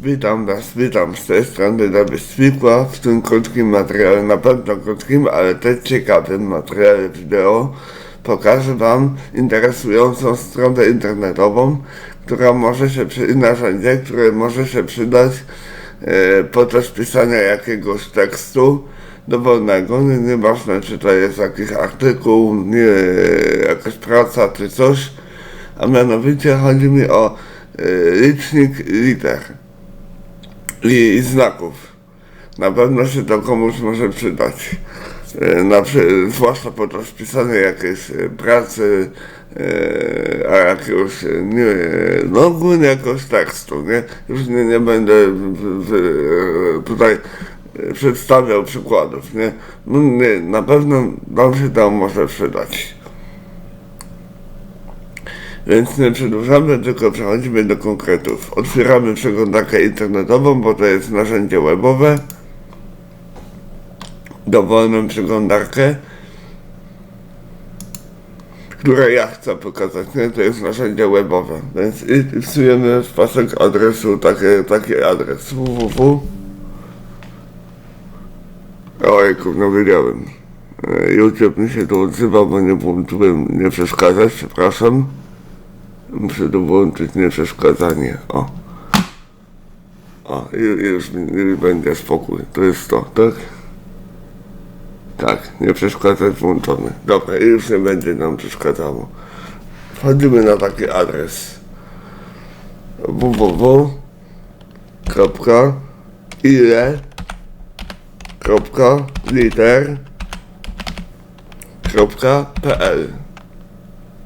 Witam Was, witam z tej strony Dobry Zwykła. W tym krótkim materiale, na pewno krótkim, ale też ciekawym materiale wideo pokażę Wam interesującą stronę internetową, która może się przy, narzędzie, które może się przydać e, podczas pisania jakiegoś tekstu dowolnego, nie, nieważne czy to jest jakiś artykuł, nie, jakaś praca czy coś, a mianowicie chodzi mi o e, licznik liter i, znaków. Na pewno się to komuś może przydać. E, Na, zwłaszcza podczas pisania jakiejś e, pracy, e, a jakiegoś, nie, no ogólnie jakiegoś tekstu, nie? Już nie, nie będę tutaj przedstawiał przykładów, nie? No nie, na pewno wam się to może przydać. Więc nie przedłużamy, tylko przechodzimy do konkretów. Otwieramy przeglądarkę internetową, bo to jest narzędzie webowe. Dowolną przeglądarkę, które ja chcę pokazać, nie? To jest narzędzie webowe. Więc wpisujemy w pasek adresu taki, taki adres www. Ojku, no wiedziałem. E, YouTube mi się tu odzywa, bo nie włączyłem nie przeszkadzać, przepraszam. Muszę tu włączyć nieprzeszkadzanie. O. O, i już, już będzie spokój. To jest to, tak? Tak, nie przeszkadzać włączony. Dobra, już nie będzie nam przeszkadzało. Wchodzimy na taki adres www.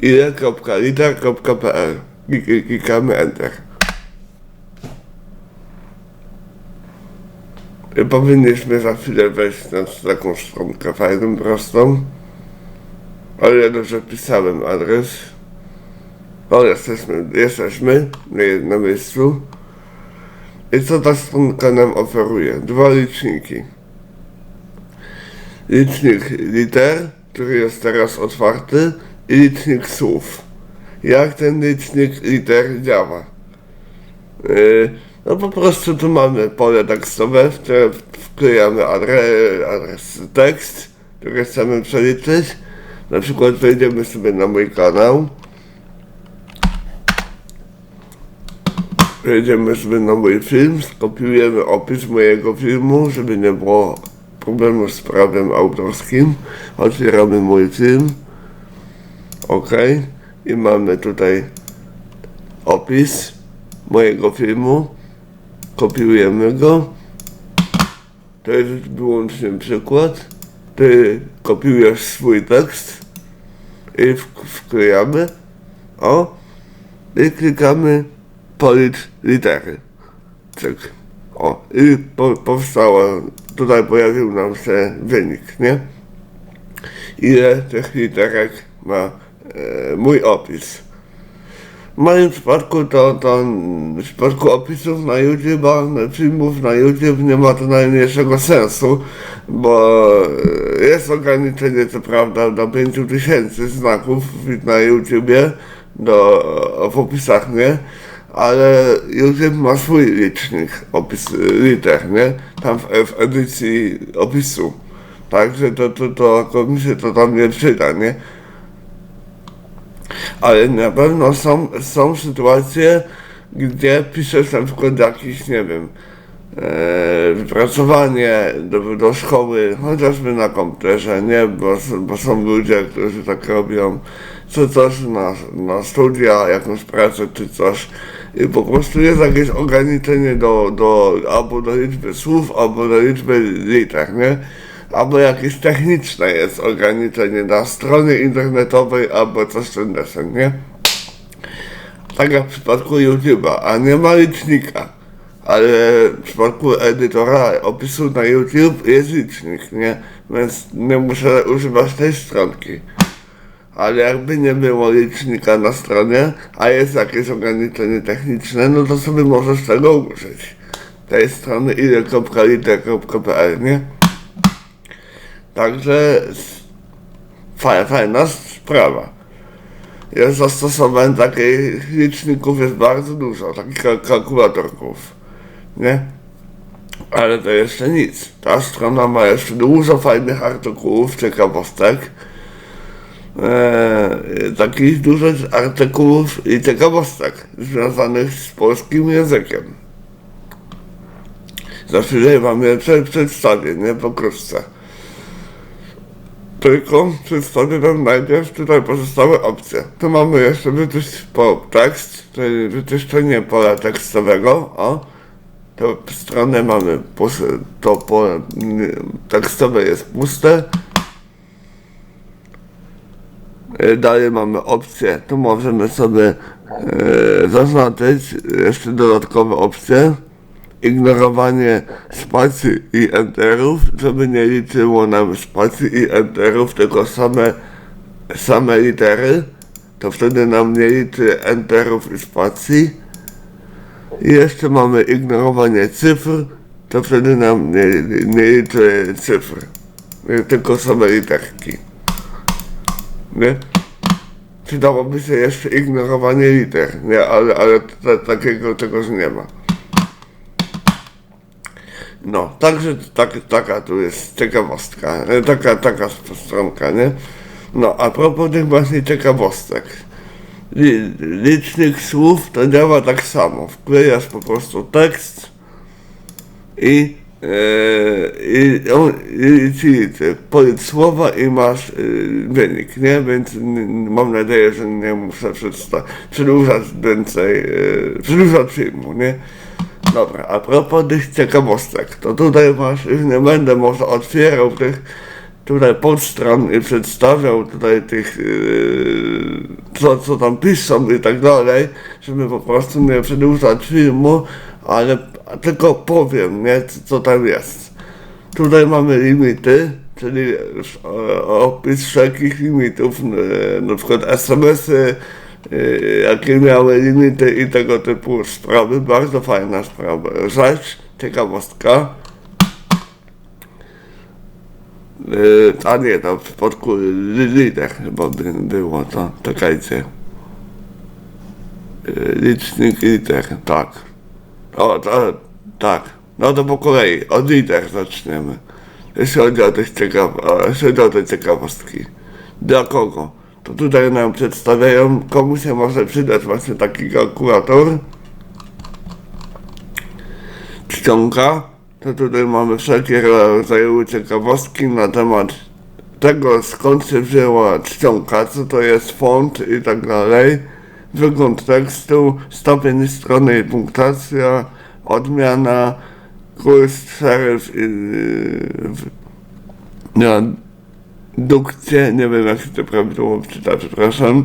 ile.liter.pl i i- klikamy Enter. I powinniśmy za chwilę wejść na taką stronkę fajną, prostą. Ale ja dobrze wpisałem adres. O, jesteśmy, jesteśmy na miejscu. I co ta stronka nam oferuje? Dwa liczniki. Licznik liter, który jest teraz otwarty licznik słów. Jak ten licznik liter działa? Yy, no po prostu tu mamy pole tekstowe, w które wklejamy adres, adres tekst, który chcemy przeliczyć. Na przykład wejdziemy sobie na mój kanał. Wejdziemy sobie na mój film, skopiujemy opis mojego filmu, żeby nie było problemu z prawem autorskim. Otwieramy mój film. OK. I mamy tutaj opis mojego filmu. Kopiujemy go. To jest wyłącznie przykład. Ty kopiujesz swój tekst i wklejamy. O. I klikamy policz litery. Cyk. O. I po, powstała, tutaj pojawił nam się wynik, nie? ile tych literek ma mój opis. W moim przypadku to, to w przypadku opisów na YouTube, filmów na YouTube nie ma to najmniejszego sensu, bo e, jest ograniczenie co prawda do 5000 znaków na YouTubie, do, w opisach, nie? Ale YouTube ma swój licznik, opis liter, nie? Tam w, w edycji opisu. Także to, to, to, to mi się to tam nie przyda, nie? Ale na pewno są, są sytuacje, gdzie piszesz na przykład jakieś, nie wiem, e, wypracowanie do, do szkoły, chociażby na komputerze, nie? Bo, bo są ludzie, którzy tak robią, czy coś na, na studia, jakąś pracę, czy coś. I po prostu jest jakieś ograniczenie do, do, albo do liczby słów, albo do liczby liter, nie? Albo jakieś techniczne jest ograniczenie na stronie internetowej, albo coś ten desen, nie? Tak jak w przypadku YouTube'a, a nie ma licznika. Ale w przypadku edytora opisu na YouTube jest licznik, nie? Więc nie muszę używać tej stronki. Ale jakby nie było licznika na stronie, a jest jakieś ograniczenie techniczne, no to sobie możesz tego użyć. Tej strony ile.liter.pl, nie? Także fajna, sprawa. Jest zastosowań takich liczników jest bardzo dużo, takich kal- kalkulatorków. nie? Ale to jeszcze nic. Ta strona ma jeszcze dużo fajnych artykułów, ciekawostek. Eee, takich dużo artykułów i ciekawostek związanych z polskim językiem. Za chwilę wam je prze- przedstawię, nie pokrótce. Tylko przedstawię wam najpierw tutaj pozostałe opcje. Tu mamy jeszcze wyczyść po tekst, czyli wyczyszczenie pola tekstowego, o. To stronę mamy, pus- to pole tekstowe jest puste. E, Dalej mamy opcje, tu możemy sobie e, zaznaczyć jeszcze dodatkowe opcje. Ignorowanie spacji i enterów, żeby nie liczyło nam spacji i enterów, tylko same, same litery. To wtedy nam nie liczy enterów i spacji. I jeszcze mamy ignorowanie cyfr, to wtedy nam nie, nie liczy cyfr, tylko same literki. Nie? Przydałoby się jeszcze ignorowanie liter, nie? Ale, ale ta, takiego czegoś nie ma. No, także tak, taka tu jest ciekawostka, e, taka, taka stronka, nie? No, a propos tych właśnie ciekawostek. Li, licznych słów to działa tak samo. Wklejasz po prostu tekst i, e, i, on, i ci. Powiedz słowa i masz e, wynik, nie? Więc mam nadzieję, że nie muszę przedłużać więcej, e, przedłużać filmu, nie? Dobra, a propos tych ciekawostek, to tutaj masz, już nie będę może otwierał tych tutaj podstron i przedstawiał tutaj tych, yy, co, co tam piszą i tak dalej, żeby po prostu nie przedłużać filmu, ale tylko powiem, nie, co, tam jest. Tutaj mamy limity, czyli e, opis wszelkich limitów, e, na przykład SMS-y, jakie miały limity i tego typu sprawy. Bardzo fajna sprawa. Rzecz, ciekawostka. E, A nie, to w przypadku li- liter chyba by było to. Czekajcie. E, Licznik liter, tak. O, to, tak. No to po kolei, od liter zaczniemy. Jeśli chodzi o te ciekawostki. Dla kogo? To tutaj nam przedstawiają, komu się może przydać właśnie taki kalkulator. Czcionka. To tutaj mamy wszelkie rodzaje ciekawostki na temat tego, skąd się wzięła czcionka, co to jest font i tak dalej. Wygląd tekstu, stopień strony i punktacja, odmiana, kurs, szeryf i ja, dukcję, nie wiem jak się to prawidłowo czyta, przepraszam,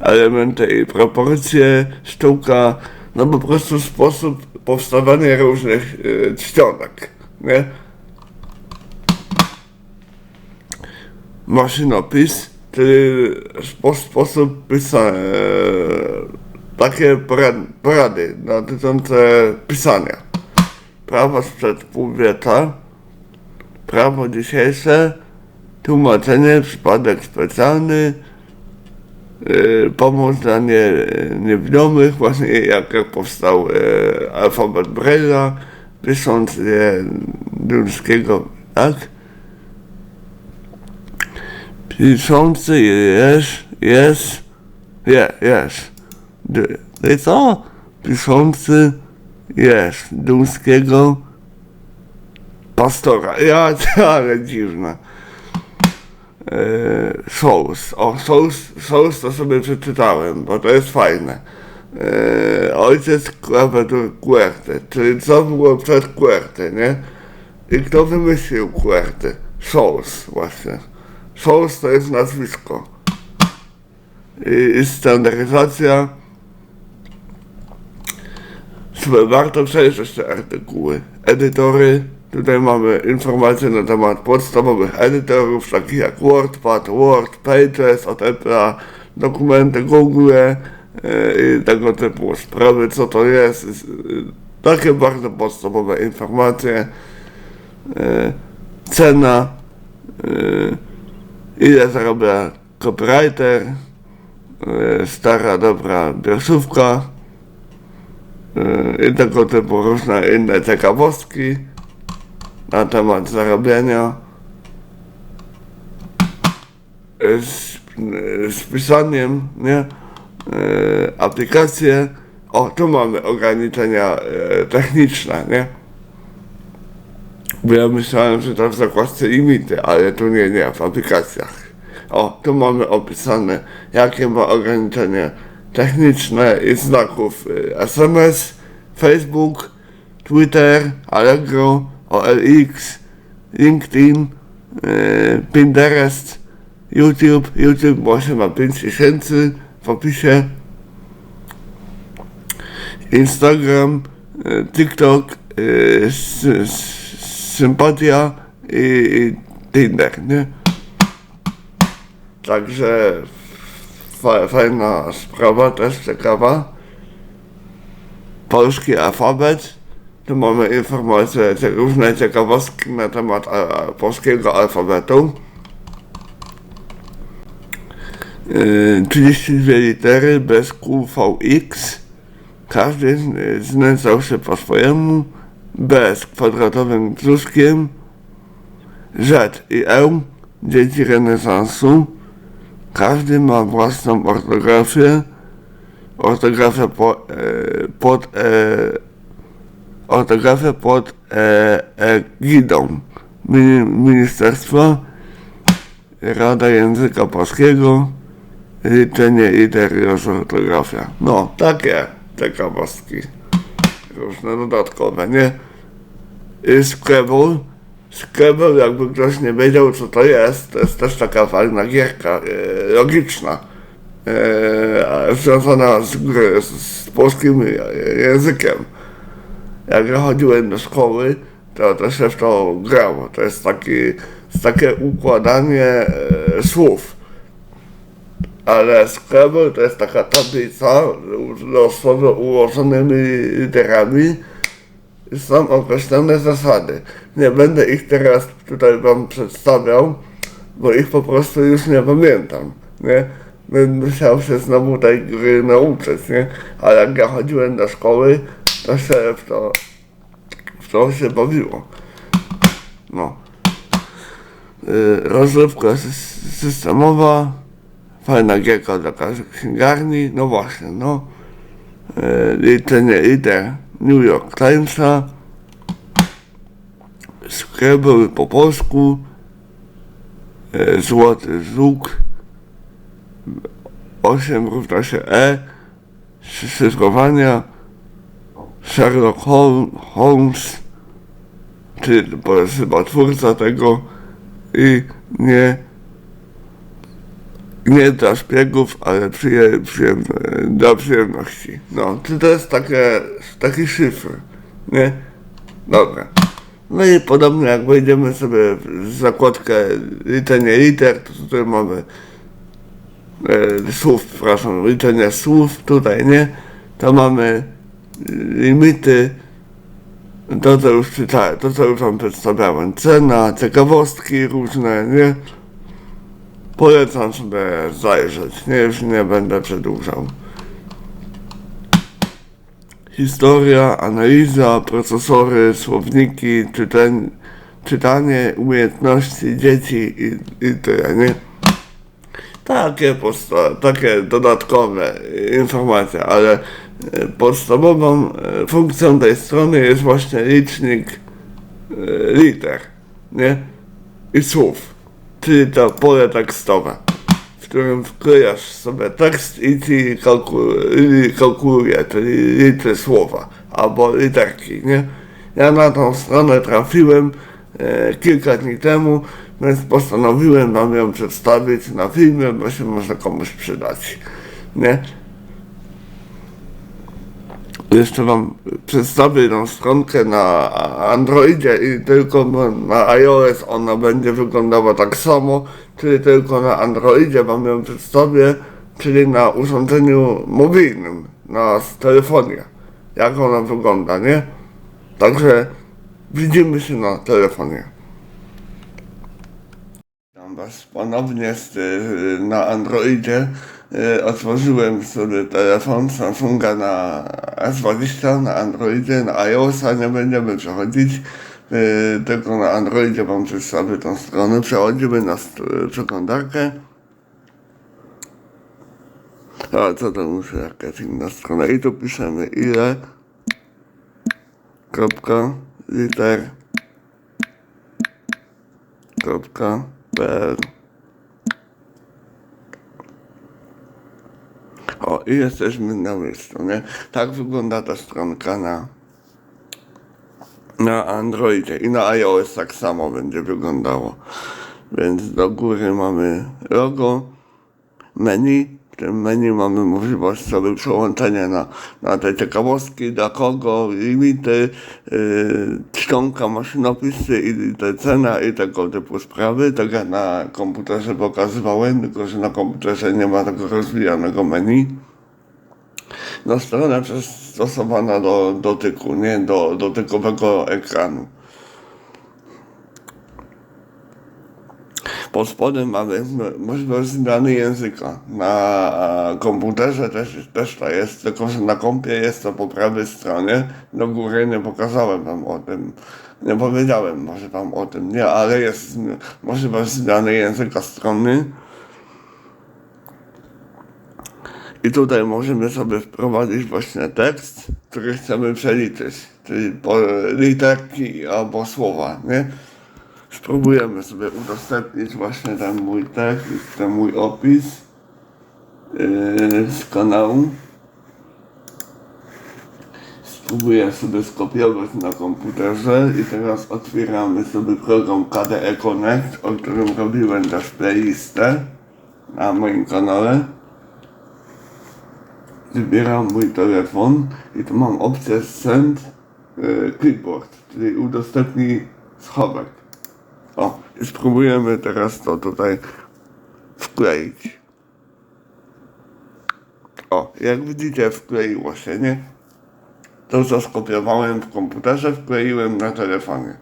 elementy i proporcje, sztuka, no po prostu sposób powstawania różnych y, czcionek, nie? Maszynopis, czyli spo, sposób pisania, takie porad- porady dotyczące pisania. Prawo sprzed pół prawo dzisiejsze, tłumaczenie, przypadek specjalny, yy, pomoc dla nie, niewidomych, właśnie jak, jak powstał yy, alfabet Braille'a, pisząc je duńskiego, tak? Piszący jest, jest, je, jest. D- I co? Piszący jest duńskiego pastora. Ja, ale dziwne. Eee, Souls. O, Souls, Souls to sobie przeczytałem, bo to jest fajne. Eee, ojciec klawiatur QWERTY, czyli co było przed QWERTY, nie? I kto wymyślił QWERTY? Souls właśnie. Souls to jest nazwisko. I, i standaryzacja. Słuchaj, warto przejrzeć te artykuły. Edytory. Tutaj mamy informacje na temat podstawowych edytorów, takich jak WordPad, Word, Pages od dokumenty Google e, i tego typu sprawy, co to jest. e, Takie bardzo podstawowe informacje. E, cena, ile zarabia copywriter, stara, dobra wierszówka, i tego typu różne inne ciekawostki na temat zarabiania yy, z, yy, z pisaniem, nie? Yy, aplikacje. O, tu mamy ograniczenia techniczne, nie? Bo ja myślałem, że to w zakładce limity, ale tu nie, nie, w aplikacjach. O, tu mamy opisane, jakie ma ograniczenia techniczne i znaków y, SMS, Facebook, Twitter, Allegro, OLX, LinkedIn, y, Pinterest, YouTube, YouTube właśnie ma 5000 w opisie, Instagram, y, TikTok, s, Sympatia i, Tinder, nie? Także fa, fajna sprawa, też ciekawa. Polski alfabet. Tu mamy informacje, różne ciekawostki na temat a, a, polskiego alfabetu. Yy, 32 litery bez QVX. Każdy znęcał się po swojemu. B z kwadratowym brzuszkiem. Z i E dzieci renesansu. Każdy ma własną ortografię. Ortografię po, e, pod e, ortografię pod e, egidą Mini- Ministerstwa Rada Języka Polskiego liczenie liter i ortografia. No, takie ciekawostki. Różne dodatkowe, nie? I Scrabble. Scrabble, jakby ktoś nie wiedział co to jest, to jest też taka fajna gierka, e, logiczna, e, związana z, z, z polskim e, językiem. Jak ja chodziłem do szkoły, to, to się w to grało. To jest taki, takie układanie e, słów. Ale Scrabble to jest taka tablica losowo ułożonymi literami i są określone zasady. Nie będę ich teraz tutaj wam przedstawiał, bo ich po prostu już nie pamiętam, nie? Bym musiał się znowu tej gry nauczyć, nie? Ale jak ja chodziłem do szkoły, to się w to, w to się bawiło. No. Y, rozrywka sys- systemowa, fajna gierka dla każdej księgarni, no właśnie, no. E, liczenie liter New York Timesa, Scrabble po polsku, e, Złoty Żuk, 8 równa się E, szyfrowania, Sherlock Hol- Holmes, czyli to jest chyba twórca tego i nie nie dla szpiegów, ale przyje, przyjem, dla przyjemności. No, czy to jest takie, taki szyfr, nie? Dobra. No i podobnie jak wejdziemy sobie w zakładkę liczenie liter, to tutaj mamy e, słów, przepraszam, liczenie słów, tutaj nie, to mamy limity, to co już czytałem, to co już wam przedstawiałem, cena, ciekawostki różne, nie? Polecam sobie zajrzeć, nie, już nie będę przedłużał. Historia, analiza, procesory, słowniki, czytań, czytanie, umiejętności dzieci i, i tyle, nie? Takie, posta- takie dodatkowe informacje, ale podstawową e, funkcją tej strony jest właśnie licznik e, liter, nie? I słów, czyli to pole tekstowe, w którym wklejasz sobie tekst i ci kalku- i kalkuluje, czyli liczy słowa, albo literki, nie? Ja na tą stronę trafiłem e, kilka dni temu, więc postanowiłem wam ją przedstawić na filmie, bo się może komuś przydać, nie? Jeszcze wam przedstawię tą stronkę na Androidzie i tylko na iOS ona będzie wyglądała tak samo, czyli tylko na Androidzie wam ją przedstawię, czyli na urządzeniu mobilnym, na telefonie, jak ona wygląda, nie? Także widzimy się na telefonie. Witam Was ponownie z, na Androidzie. Y, Otworzyłem sobie telefon Samsunga na S20 na Androidzie, na iOSa nie będziemy przechodzić, y, tylko na Androidzie Wam przedstawię tą stronę. Przechodzimy na przeglądarkę. A co to muszę jakaś inna strona i tu piszemy ile kropka liter kropka pl O, i jesteśmy na miejscu, nie? Tak wygląda ta stronka na, na Androidzie i na iOS tak samo będzie wyglądało. Więc do góry mamy logo, menu. Tym menu mamy możliwość sobie przełączenia na, na te ciekawostki, dla kogo, limity, yy, czcionka, maszynopisy i te cena i tego typu sprawy. Tak jak na komputerze pokazywałem, tylko że na komputerze nie ma tego rozwijanego menu. No strona przystosowana do dotyku, nie do dotykowego ekranu. Pod spodem mamy możliwość zmiany języka. Na komputerze też, też to jest, tylko że na kompie jest to po prawej stronie. Do góry nie pokazałem wam o tym. Nie powiedziałem może wam o tym, nie, ale jest możliwość zmiany języka strony. I tutaj możemy sobie wprowadzić właśnie tekst, który chcemy przeliczyć, czyli literki albo słowa, nie? Spróbujemy sobie udostępnić właśnie ten mój tekst, ten mój opis yy, z kanału. Spróbuję sobie skopiować na komputerze i teraz otwieramy sobie program KDE Connect, o którym robiłem też playlistę na moim kanale. Wybieram mój telefon i tu mam opcję Send yy, Clipboard, czyli udostępnij schowek. O, spróbujemy teraz to tutaj wkleić. O, jak widzicie wkleiło się, nie? To co skopiowałem w komputerze, wkleiłem na telefonie.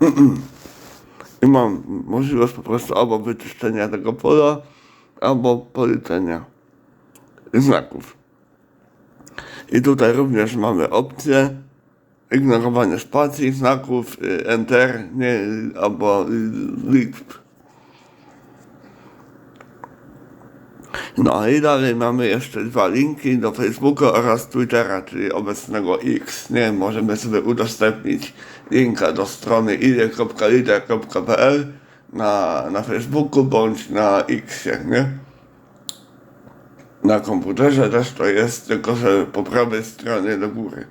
I mam możliwość po prostu albo wyczyszczenia tego pola, albo policzenia znaków. I tutaj również mamy opcję ignorowanie spacji, znaków, y, enter, nie, albo y, liczb. No i dalej mamy jeszcze dwa linki do Facebooka oraz Twittera, czyli obecnego X. Nie, możemy sobie udostępnić linka do strony ile.lider.pl na, na Facebooku bądź na Xie, nie? Na komputerze też to jest, tylko że po prawej stronie do góry.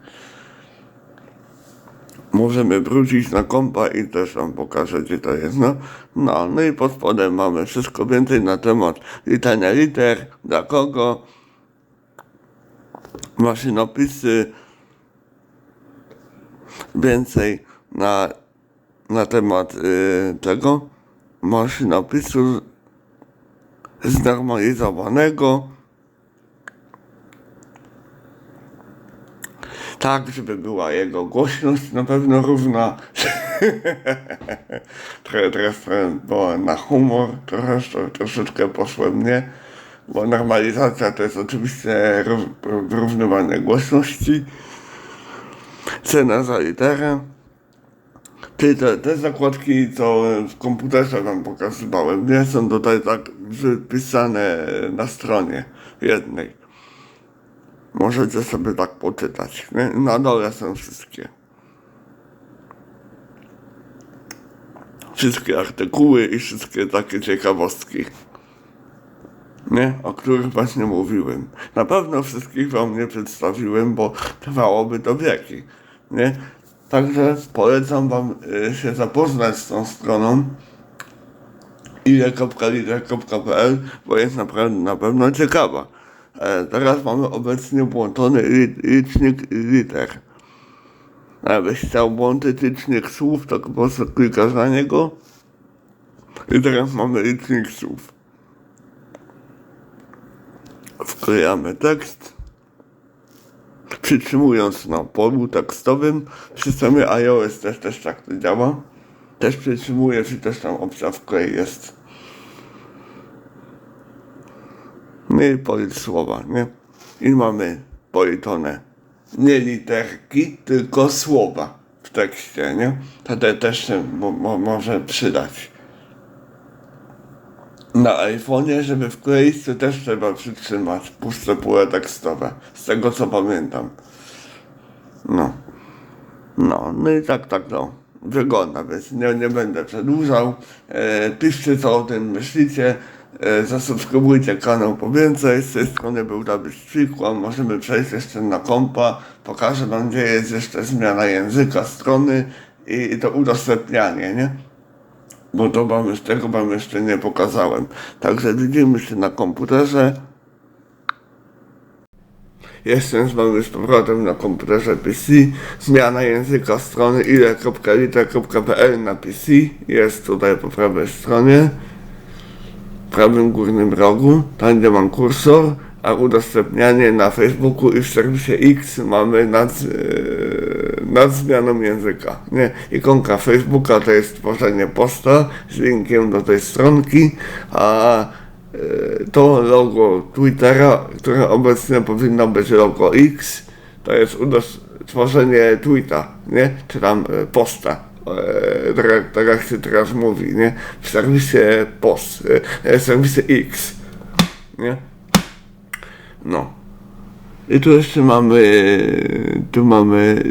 Możemy wrócić na kompa i też wam pokażę gdzie to jest. No, no, no i pod spodem mamy wszystko więcej na temat litania liter, dla kogo, maszynopisy, więcej na, na temat y, tego maszynopisu znormalizowanego. Tak, żeby była jego głośność na pewno równa. teraz było na humor, trochę, troszeczkę poszło mnie, bo normalizacja to jest oczywiście rów- wyrównywanie głośności. Cena za literę. Te, te zakładki, co w komputerze wam pokazywałem, nie są tutaj tak wypisane na stronie jednej. Możecie sobie tak poczytać. Na dole są wszystkie. Wszystkie artykuły i wszystkie takie ciekawostki. Nie? O których właśnie mówiłem. Na pewno wszystkich wam nie przedstawiłem, bo trwałoby to wieki. Nie? Także polecam wam y, się zapoznać z tą stroną ile.lider.pl, bo jest naprawdę na pewno ciekawa. E, Teraz mamy obecnie włączony li- licznik liter. Jakbyś chciał włączyć licznik słów, to po prostu klikasz na niego i teraz mamy licznik słów. Wklejamy tekst. Przytrzymując na polu tekstowym, w systemie iOS też, też tak to działa. Też przytrzymujesz i też tam opcja wklej jest. No i policz słowa, nie? I mamy policzone nie literki, tylko słowa w tekście, nie? To te też się mo, mo, może przydać. Na iPhone'ie, żeby wkleić, to też trzeba przytrzymać puste pole tekstowe, z tego co pamiętam. No. No, no i tak, tak to wygląda, więc nie, nie będę przedłużał. E, piszcie co o tym myślicie. E, zasubskrybujcie kanał po więcej. Z tej strony był Dawid Przykład. Możemy przejść jeszcze na kompa. Pokażę wam, gdzie jest jeszcze zmiana języka strony i, to udostępnianie, nie? Bo to wam, tego wam jeszcze nie pokazałem. Także widzimy się na komputerze. Jestem z wami z powrotem na komputerze PC. Zmiana języka strony ile.liter.pl na PC jest tutaj po prawej stronie. Prawym górnym rogu, tam gdzie mam kursor, a udostępnianie na Facebooku i w serwisie X mamy nad, e, nad zmianą języka. Nie, ikonka Facebooka to jest tworzenie posta z linkiem do tej stronki, a e, to logo Twittera, które obecnie powinno być logo X, to jest tworzenie tweeta, nie? Czy tam e, posta. E, tak, tak jak się teraz mówi, nie? W serwisie post, e, w serwisie X, nie? No. I tu jeszcze mamy, tu mamy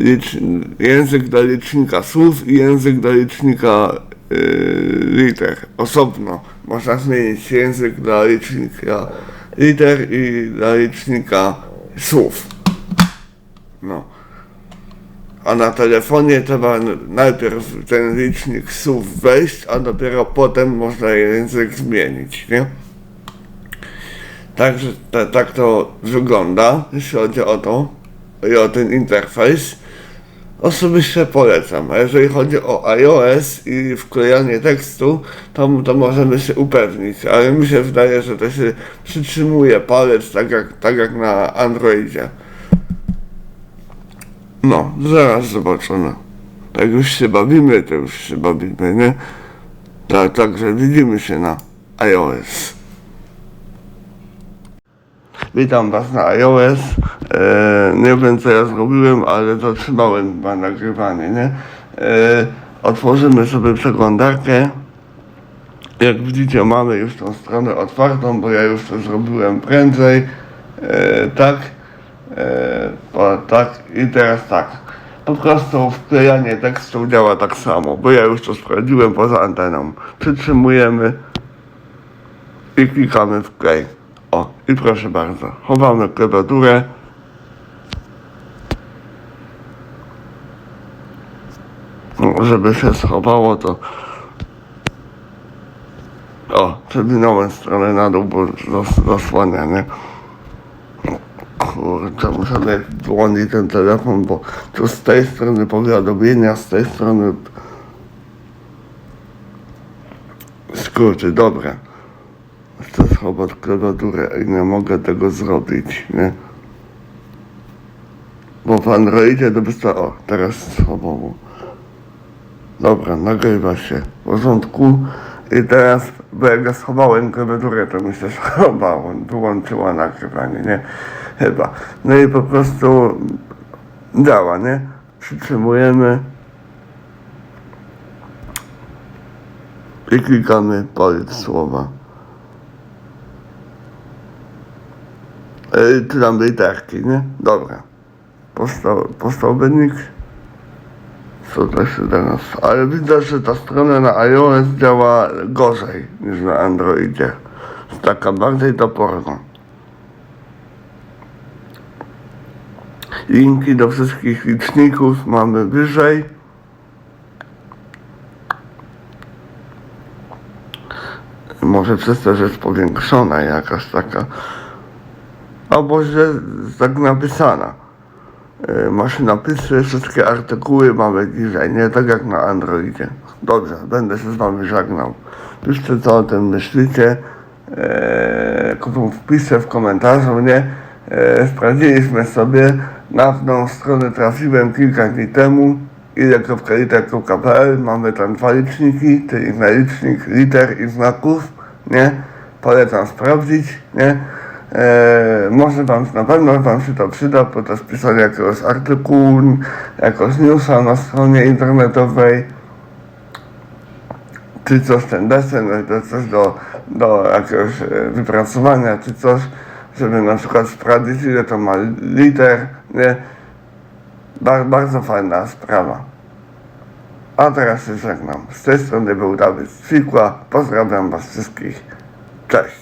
język dla licznika słów i język dla licznika y, liter. Osobno można zmienić język dla licznika liter i dla licznika słów. No. A na telefonie trzeba najpierw ten licznik słów wejść, a dopiero potem można język zmienić, nie? Także ta, tak to wygląda, jeśli chodzi o to i o ten interfejs. Osobiście polecam. A jeżeli chodzi o iOS i wklejanie tekstu, to, to możemy się upewnić, ale mi się wydaje, że to się przytrzymuje palec tak jak, tak jak na Androidzie. No, zaraz zobaczymy. Jak już się bawimy, to już się bawimy, nie? Tak, także widzimy się na iOS. Witam Was na iOS. E, nie wiem co ja zrobiłem, ale zatrzymałem chyba nagrywanie, nie? E, otworzymy sobie przeglądarkę. Jak widzicie mamy już tą stronę otwartą, bo ja już to zrobiłem prędzej. E, tak. E, tak i teraz tak. Po prostu wklejanie tekstu działa tak samo, bo ja już to sprawdziłem poza anteną. Przytrzymujemy i klikamy w play. O, i proszę bardzo, chowamy klawiaturę. Żeby się schowało, to... O, przewinąłem stronę na dół, bo zas, zasłania, nie? Kurczę, muszę sobie wyłączyć ten telefon, bo tu z tej strony powiadomienia, z tej strony... Skurczy, dobra. Chcę schować klawiaturę i nie mogę tego zrobić, nie? Bo w Androidzie to wystarczy... O, teraz schowało. Dobra, nagrywa się. W porządku. I teraz, bo jak ja schowałem klawiaturę, to mi się schowało. Wyłączyła nagrywanie, nie? Chyba. No i po prostu działa, nie? Przytrzymujemy. I klikamy powiedz słowa. Yy, czy tam literki, nie? Dobra. Powstał wynik. Co to się teraz? Ale widzę, że ta strona na iOS działa gorzej niż na Androidzie. Jest taka bardziej toporna. Linki do wszystkich liczników mamy wyżej. Może przez to, że jest powiększona jakaś taka. Albo że tak napisana. E, Masz napisy, wszystkie artykuły mamy dzisiaj, nie tak jak na Androidzie. Dobrze, będę się z wami żegnał. Piszcie co o tym myślicie. Eee, wpiszę w komentarzu, nie? Eee, sprawdziliśmy sobie, na tą stronę trafiłem kilka dni temu ile.liter.pl mamy tam dwa liczniki, czyli na licznik liter i znaków, nie? Polecam sprawdzić, nie? E, może wam, na pewno wam się to przyda podczas pisania jakiegoś artykułu, jakiegoś newsa na stronie internetowej, czy coś ten desen, coś do, do jakiegoś e, wypracowania, czy coś, żeby na przykład sprawdzić ile to ma liter, nie? Bar, bardzo fajna sprawa. A teraz się żegnam. Z tej strony był Dawid Zwikła. Pozdrawiam was wszystkich. Cześć.